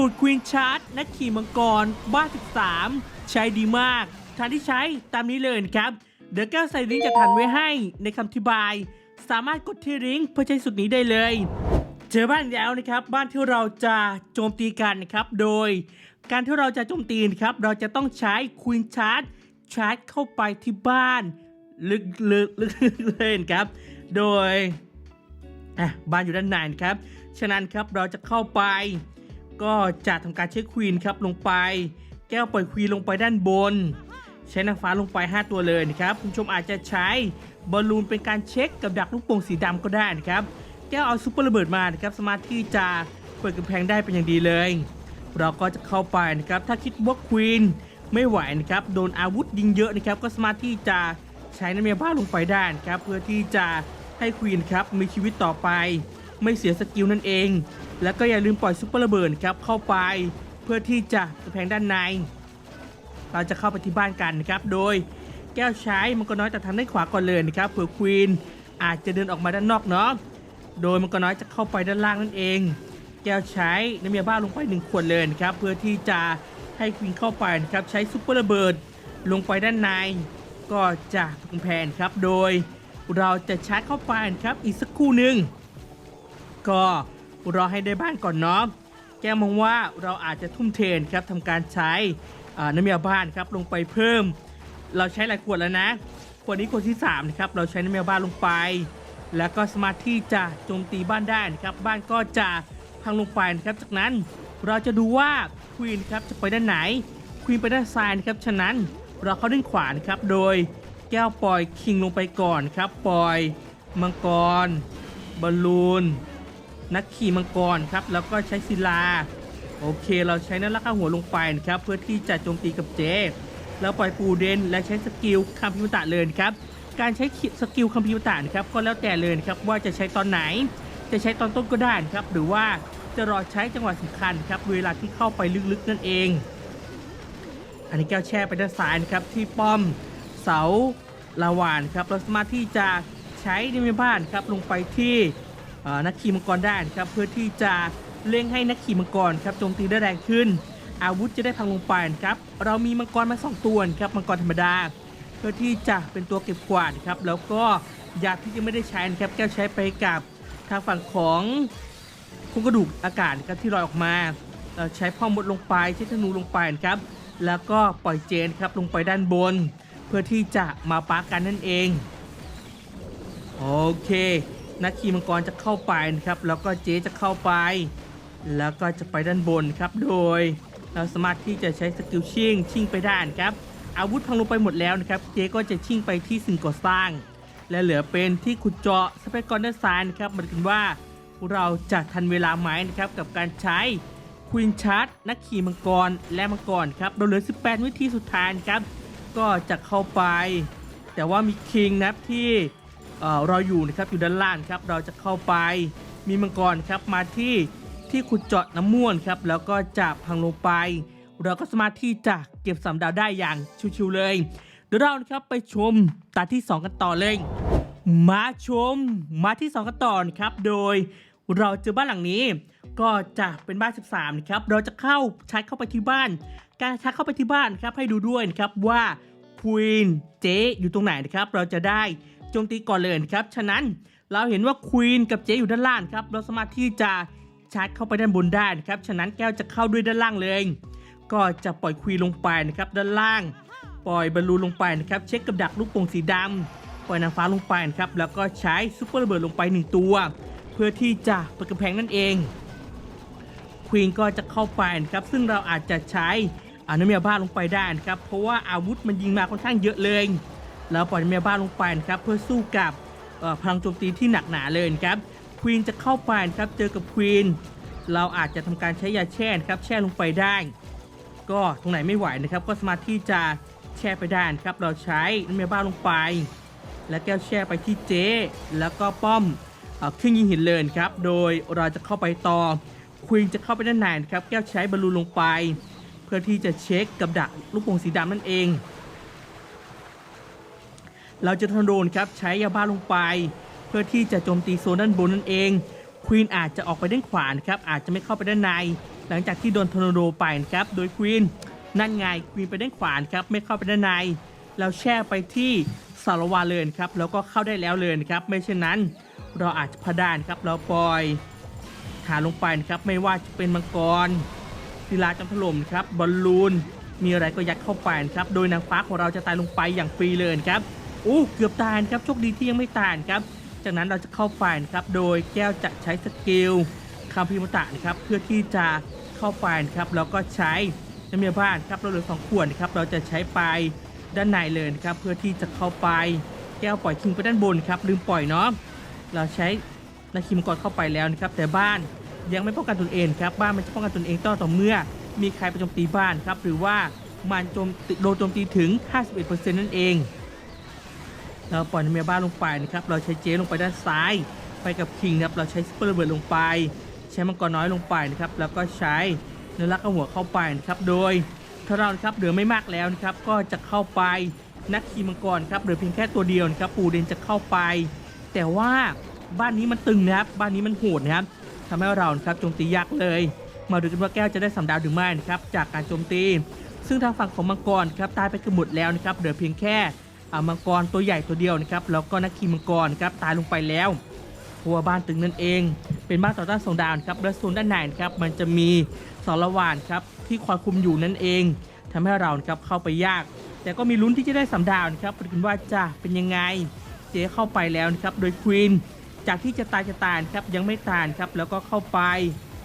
สูตรควีนชาร์ t นักขี่มังกร บ้าน13 ใช้ดีมากทางที่ใช้ตามนี้เลยนะครับ เดี๋ยวแก้วใส่ลิงก์จากทันไว้ให้ในคำอธิบาย สามารถกดที่ลิงก์เพื่อใช้สูตรนี้ได้เลย เจอบ้านแล้วนะครับ บ้านที่เราจะโจมตีกันนะครับ โดย การที่เราจะโจมตีนะครับ เราจะต้องใช้ควีนชาร์ t ชาร์จเข้าไปที่บ้าน ลึกๆลึกๆเลยนะครับ โดยอะบ้านอยู่ด้านในนะครับ ฉะนั้นครับเราจะเข้าไป ก็จะทำการเช็คควีนครับลงไป แก้วปล่อยควีนลงไปด้านบน ใช้นางฟ้าลงไป 5 ตัวเลยนะครับคุณผู้ชมอาจจะใช้บอลลูนเป็นการเช็คกับดักลูกโป่งสีดำก็ได้นะครับแก้วเอาซุปเปอร์ระเบิดมานะครับสามารถที่จะเปิดกำแพงได้เป็นอย่างดีเลย เราก็จะเข้าไปนะครับถ้าคิดว่าควีนไม่ไหวนะครับโดนอาวุธยิงเยอะนะครับก็สามารถที่จะใช้น้ำเมียบ้าลงไปได้นะครับเพื่อที่จะให้ควีนครับมีชีวิตต่อไป ไม่เสียสกิลนั่นเอง แล้วก็อย่าลืมปล่อยซุปเปอร์ระเบิดครับเข้าไปเพื่อที่จะกำแพงด้านใน เราจะเข้าไปที่บ้านกันนะครับ โดยแก้วใช้มังกรน้อยจากทางด้านขวาก่อนเลยนะครับเผื่อควีนอาจจะเดินออกมาด้านนอกเนาะโดยมังกรน้อยจะเข้าไปด้านล่างนั่นเอง แก้วใช้น้ำเมียบ้าลงไปหนึ่งขวดเลยนะครับเพื่อที่จะให้ควีนเข้าไปนะครับใช้ซุปเปอร์ระเบิดลงไปด้านใน ก็จะกแพงครับโดย เราจะชาร์จเข้าไปนะครับอีกสักคู่หนึ่งก็ รอให้ได้บ้านก่อนเนาะแกมองว่าเราอาจจะทุ่มเทนครับทำการใช้น้ำยาบ้านครับลงไปเพิ่ม เราใช้หลายขวดแล้วนะขวดนี้ขวดที่3นะครับเราใช้น้ำยาบ้านลงไป แล้วก็สามารถที่จะโจมตีบ้านได้นะครับบ้านก็จะพังลงไปนะครับจากนั้นเราจะดูว่าควีนครับจะไปด้านไหนควีนไปด้านซ้ายนะครับฉะนั้นเราเข้าด้านขวานะครับโดยแก้วปล่อยคิงลงไปก่อนครับปล่อยมังกรบอลลูน นักขี่มังกรครับแล้วก็ใช้ศิลา โอเค เราใช้นั่นลักข้าหัวลงไปนะครับเพื่อที่จะโจมตีกับเจแล้วปล่อยปูเดนและใช้สกิลคัมพิวตะเลยครับการใช้สกิลคัมพิวตะนะครับก็แล้วแต่เลยครับว่าจะใช้ตอนไหน จะใช้ตอนต้นก็ได้นครับหรือว่าจะรอใช้จังหวะสำคัญครับเวลาที่เข้าไปลึกๆนั่นเอง อันนี้แก้วแช่ไปด้านซ้ายนะครับที่ป้อมเสาลาวานครับเราสามารถที่จะใช้ในเมบ้านครับลงไปที่ นักขี่มังกรได้นะครับเพื่อที่จะเร่งให้นักขี่มังกรครับโจมตีได้แรงขึ้น อาวุธจะได้พังลงไปครับเรามีมังกรมาสองตัวครับมังกรธรรมดา เพื่อที่จะเป็นตัวเก็บกวาดครับแล้วก็ยาที่ยังไม่ได้ใช้นะครับแก้วใช้ไปกับทางฝั่งของโครงกระดูกอากาศครับที่ลอยออกมาเอ่อใช้พ่อมดลงไปใช้ธนูลงไปครับแล้วก็ปล่อยเจนครับลงไปด้านบน เพื่อที่จะมาปากันนั่นเอง โอเค นักขี่มังกรจะเข้าไปนะครับ แล้วก็เจ๊จะเข้าไป แล้วก็จะไปด้านบนครับ โดย เราสามารถที่จะใช้สกิลชิ่งชิ่งไปได้นครับ อาวุธพังลงไปหมดแล้วนะครับ เจ๊ก็จะชิ่งไปที่สิ่งก่อสร้าง และเหลือเป็นที่ขุดเจาะทรัพยากรด้านซ้ายนะครับมาดูกันว่าเราจะทันเวลาไหมนะครับกับการใช้ควีนชาร์ t นักขี่มังกรและมังกรครับเราเหลือ 18 วิธีสุดท้ายครับ ก็จะเข้าไป แต่ว่ามีคิงนะครับที่ เรออยู่นะครับอยู่ด้านล่างครับเราจะเข้าไปมีมังกรครับมาที่ที่ขุดเจาะน้ำม่วนครับแล้วก็จะพังลงไป เราก็สามารถที่จะเก็บสามดาวได้อย่างชิวๆเลยเดี๋ยวเรานะครับไปชมตาที่ 2 กันต่อเลย มาชมมาที่ 2 กันต่อนะครับ โดยเราเจอบ้านหลังนี้ ก็จะเป็นบ้าน 13นะครับเราจะเข้าใชาร์จเข้าไปที่บ้าน การใชาร์จเข้าไปที่บ้านครับให้ดูด้วยนะครับว่าควีนเจอยู่ตรงไหนนะครับเราจะได้ จมตีก่อนเลยนะครับ ฉะนั้นเราเห็นว่าควีนกับเจอยู่ด้านล่างครับ เราสามารถที่จะชาร์จเข้าไปด้านบนได้นะครับ ฉะนั้นแก้วจะเข้าด้วยด้านล่างเลย ก็จะปล่อยควีนลงไปนะครับด้านล่าง ปล่อยบอลลูนลงไปนะครับ เช็คกับดักลูกโป่งสีดำปล่อยนางฟ้าลงไปนะครับ แล้วก็ใช้ซุปเปอร์ระเบิดลงไปหนึ่งตัว เพื่อที่จะเปิดกำแพงนั่นเอง ควีนก็จะเข้าไปนะครับ ซึ่งเราอาจจะใช้อาน้ำเมียบ้าลงไปได้นะครับ เพราะว่าอาวุธมันยิงมาค่อนข้างเยอะเลย แล้วปล่อยเมียบ้าลงไปนะครับเพื่อสู้กับพลังโจมตีที่หนักหนาเลยครับควีนจะเข้าไปนะครับเจอกับควีนเราอาจจะทำการใช้ยาแช่นะครับแช่ลงไปได้ ก็ตรงไหนไม่ไหวนะครับ ก็สามารถที่จะแช่ไปได้นะครับ เราใช้น้ำเมียบ้าลงไป แล้วแก้วแช่ไปที่เจแล้วก็ป้อมเครื่องยิงหินเลยครับ โดยเราจะเข้าไปต่อควีนจะเข้าไปด้านในนะครับ แก้วใช้บอลลูนลงไป เพื่อที่จะเช็คกับดักลูกโป่งสีดำนั่นเอง เราจะทำโดนครับใช้ยาบ้าลงไป เพื่อที่จะโจมตีโซนด้านบนนั่นเองควีนอาจจะออกไปด้านขวานะครับอาจจะไม่เข้าไปด้านใน หลังจากที่โดนทอร์นาโดไปนะครับโดยควีนนั่นไงควีนไปด้านขวานครับไม่เข้าไปด้านใน เราแช่ไปที่สารวาเลยนครับแล้วก็เข้าได้แล้วเลยครับไม่เช่นนั้น เราอาจจะพลานครับเราปล่อยฐาลงไปนะครับไม่ว่าจะเป็นมังกรศิลาจำถล่มครับบอลลูนมีอะไรก็ยัดเข้าไปนะครับโดยนางฟ้าของเราจะตายลงไปอย่างฟรีเลยครับ โอ้เกือบตายครับโชคดีที่ยังไม่ตายครับ จากนั้นเราจะเข้าไปนะครับโดยแก้วจะใช้สกิลคาพิมตะนะครับเพื่อที่จะเข้าไปนะครับแล้วก็ใช้น้ำเมียบ้านครับเราเหลือสองขวดนะครับเราจะใช้ไปด้านในเลยนะครับเพื่อที่จะเข้าไปแก้วปล่อยคิงไปด้านบนครับลืมปล่อยเนาะเราใช้นาคิมกอรเข้าไปแล้วนะครับแต่บ้านยังไม่ป้องกันตนเองครับบ้านมันจะป้องกันตนเองต่อต่อเมื่อ มีใครไปโจมตีบ้านครับหรือว่ามันโจมโดนโจมตีถึง 51%นั่นเอง เราปล่อยเมียบ้านลงไปนะครับ เราใช้เจลงไปด้านซ้าย ไปกับคิงครับ เราใช้สเปอร์เบิร์ดลงไป ใช้มังกรน้อยลงไปนะครับ แล้วก็ใช้เนื้อรักกับหัวเข้าไปนะครับ โดยถ้าเราครับเหลือไม่มากแล้วนะครับ ก็จะเข้าไปนักขี่มังกรครับเหลือเพียงแค่ตัวเดียวนะครับ ปูเดนจะเข้าไป แต่ว่าบ้านนี้มันตึงนะครับ บ้านนี้มันโหดนะครับทำให้เราครับโจมตียากเลย มาดูกันว่าแก้วจะได้สำดาวหรือไม่นะครับ จากการโจมตี ซึ่งทางฝั่งของมังกรครับตายไปเกือบหมดแล้วนะครับ เหลือเพียงแค่ มังกรตัวใหญ่ตัวเดียวนะครับแล้วก็นักขี่มังกรครับตายลงไปแล้วเพราะว่าบ้านตึงนั่นเอง เป็นบ้านต่อต้านสงดาวครับและโซนด้านในนะครับมันจะมีสารวานครับที่คอยคุมอยู่นั่นเองทำให้เราครับเข้าไปยาก แต่ก็มีลุ้นที่จะได้สามดาวนะครับปดูกันว่าจะเป็นยังไงเจ๊เข้าไปแล้วนะครับโดยควีนจากที่จะตายจะตายนครับยังไม่ตายครับแล้วก็เข้าไป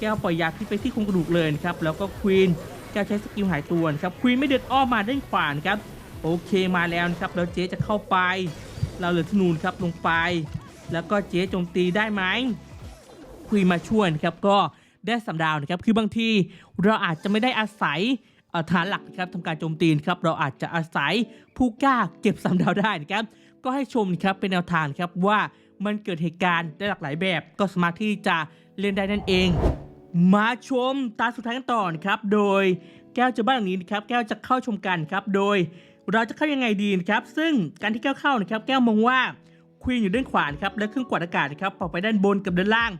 แก้วปล่อยยาพิษไปที่โครงกระดูกเลยครับแล้วก็ควีนแก้วใช้สกิลหายตัวครับควีนไม่เด็ดอ้อมมาด้านขวานครับ โอเคมาแล้วนะครับแล้วเจ๊จะเข้าไป เราเหลือธนูครับลงไป แล้วก็เจ๊โจมตีได้ไหมคุยมาช่วยนะครับก็ได้สำดาวนะครับคือบางทีเราอาจจะไม่ได้อาศัยฐานหลักนะครับทำการโจมตีครับเราอาจจะอาศัยผู้กล้าเก็บสำดาวได้นะครับก็ให้ชมครับเป็นแนวทางครับว่ามันเกิดเหตุการณ์ได้หลากหลายแบบ ก็สามารถที่จะเล่นได้นั่นเอง มาชมตาสุดท้ายกันต่อนะครับโดยแก้วจะบ้านหลังนี้นะครับแก้วจะเข้าชมกันครับโดย เราจะเข้ายังไงดีนะครับ ซึ่งการที่แก้วเข้านะครับ แก้วมองว่าควีนอยู่ด้านขวานครับและเครื่องกวาดอากาศครับออกไปด้านบนกับด้านล่าง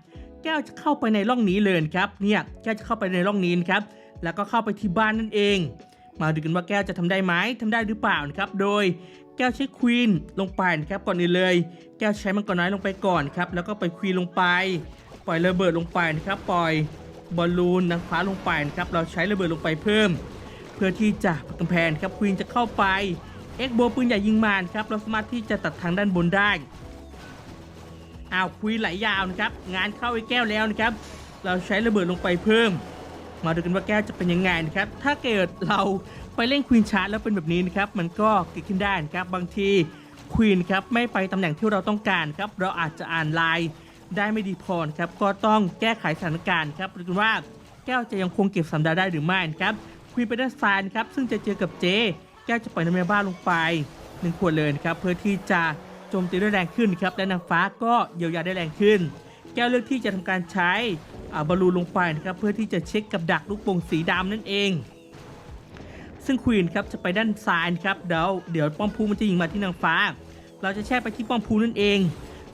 แก้วจะเข้าไปในร่องนี้เลยครับ เนี่ยแก้วจะเข้าไปในร่องนี้นะครับ แล้วก็เข้าไปที่บ้านนั่นเอง มาดูกันว่าแก้วจะทำได้ไหมทำได้หรือเปล่านะครับ โดยแก้วใช้ควีนลงไปนะครับก่อนอื่นเลย แก้วใช้มังกรน้อยลงไปก่อนครับ แล้วก็ไปควีนลงไป ปล่อยระเบิดลงไปนะครับ ปล่อยบอลลูนนางฟ้าลงไปนะครับ เราใช้ระเบิดลงไปเพิ่ม เพื่อที่จะปักกำแพงครับควีนจะเข้าไปเอ็กโบปืนใหญ่ยิงมานครับเราสามารถที่จะตัดทางด้านบนได้อ้าวคุยไหลยาวนะครับ งานเข้าไอ้แก้วแล้วนะครับ เราใช้ระเบิดลงไปเพิ่ม มาดูกันว่าแก้วจะเป็นยังไงนะครับ ถ้าเกิดเราไปเล่นควีนชาร์จแล้วเป็นแบบนี้นะครับ มันก็เกิดขึ้นได้นะครับ บางทีควีนครับไม่ไปตำแหน่งที่เราต้องการครับ เราอาจจะอ่านลน์ได้ไม่ดีพอครับ ก็ต้องแก้ไขสถานการณ์ครับดูกันว่าแก้วจะยังคงเก็บสัมดาได้หรือไม่นะครับ ควีนไปด้านซ้ายนะครับซึ่งจะเจอกับเจ แก้วจะปล่อยน้ำยาบ้าลงไปหนึ่งขวดเลยนะครับเพื่อที่จะโจมตีได้แรงขึ้นครับและนางฟ้าก็เยียวยาได้แรงขึ้น แก้วเลือกที่จะทำการใช้บอลลูนลงไปนะครับเพื่อที่จะเช็คกับดักลูกโป่งสีดำนั่นเอง ซึ่งควีนครับจะไปด้านซ้ายนะครับเดี๋ยวเดี๋ยวป้อมพูมันจะยิงมาที่นางฟ้า เราจะแช่ไปที่ป้อมพูนั่นเอง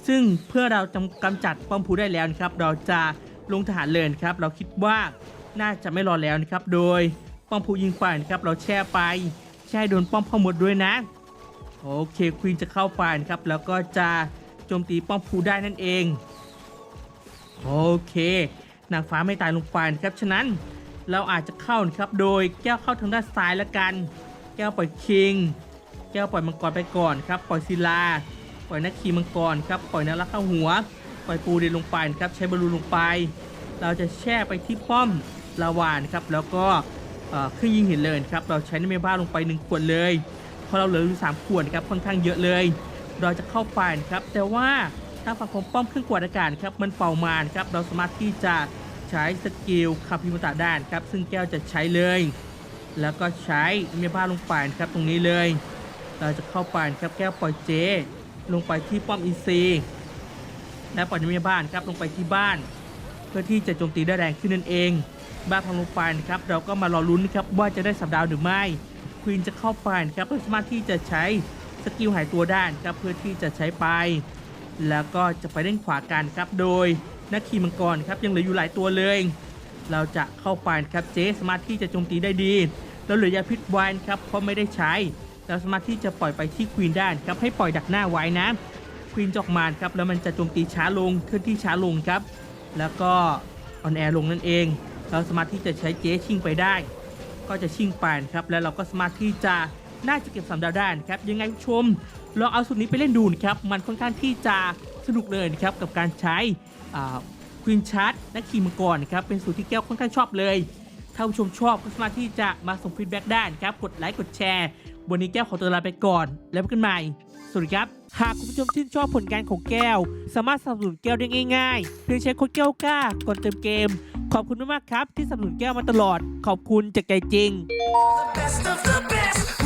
ซึ่งเพื่อเราจำกำจัดป้อมพูได้แล้วนะครับเราจะลงทหารเลยนะครับเราคิดว่าน่าจะไม่รอแล้วนะครับ โดย ป้อมพูยิงไปนะครับเราแช่ไป แช่โดนป้อมพ่อหมดด้วยนะ โอเคควีนจะเข้าไปนะครับแล้วก็จะโจมตีป้อมพูได้นั่นเอง โอเคนางฟ้าไม่ตายลงไปนะครับฉะนั้นเราอาจจะเข้านะครับโดยแก้วเข้าทางด้านซ้ายละกัน แก้วปล่อยคิง แก้วปล่อยมังกรไปก่อนครับ ปล่อยศิลา ปล่อยนักขี่มังกรครับ ปล่อยนักลักเข้าหัว ปล่อยปูเดนลงไปนะครับ ใช้บอลลูนลงไป เราจะแช่ไปที่ป้อมลาวานครับ แล้วก็ เครื่องยิงเห็นเลยครับเราใช้น้ำเมบ้าลงไปหนึ่งขวดเลยพราะเราเหลืออยู่สามขวดครับค่อนข้างเยอะเลย เราจะเข้าไปครับแต่ว่าทาฝั่งของป้อมเครื่องกวดอากาศครับมันเป่ามานครับเราสามารถที่จะใช้สกิลคาพิมตะด้านครับซึ่งแก้วจะใช้เลย แล้วก็ใช้เมบ้าลงไปครับตรงนี้เลย เราจะเข้าไปครับแก้วปล่อยเจ ลงไปที่ป้อมอีซีและปล่อยเมบ้านครับลงไปที่บ้าน เพื่อที่จะโจมตีได้แรงขึ้นนั่นเอง บ้าพังลงไปนะครับเราก็มารอลุ้นนะครับว่าจะได้สับดาวหรือไม่ควีนจะเข้าไปนะครับเพื่อสามารถที่จะใช้สกิลหายตัวได้นะครับเพื่อที่จะใช้ไป แล้วก็จะไปเล่นขวากันครับโดยนักขี่มังกรครับยังเหลืออยู่หลายตัวเลย เราจะเข้าไปนะครับเจสามารถที่จะโจมตีได้ดีแล้วเหลือยาพิษไว้นะครับเพราะไม่ได้ใช้เราสามารถที่จะปล่อยไปที่ควีนได้นะครับให้ปล่อยดักหน้าไว้นะควีนจอกมาครับแล้วมันจะโจมตีช้าลงเคลื่อนที่ช้าลงครับ แล้วก็ออนแอร์ลงนั่นเอง เราสามารถที่จะใช้เจ๊ชิงไปได้ ก็จะชิงไปนะครับ แล้วเราก็สามารถที่จะน่าจะเก็บสามดาวได้นะครับ ยังไงผู้ชมลองเอาสูตรนี้ไปเล่นดูนะครับ มันค่อนข้างที่จะสนุกเลยนะครับกับการใช้ควีนชาร์ตและคีมังกรนะครับ เป็นสูตรที่แก้วค่อนข้างชอบเลย ถ้าผู้ชมชอบก็สามารถที่จะมาส่งฟีดแบ็กได้นะครับ กดไลค์ กดแชร์ วันนี้แก้วขอตัวลาไปก่อน แล้วพบกันใหม่ สวัสดีครับ หากคุณผู้ชมชื่นชอบผลงานของแก้ว สามารถสนับสนุนแก้วได้ง่ายๆเพียงใช้โค้ดแก้วกล้าก่อนเติมเกม ขอบคุณมากๆครับที่สนับสนุนแก้วมาตลอด ขอบคุณจากใจจริง best of the best.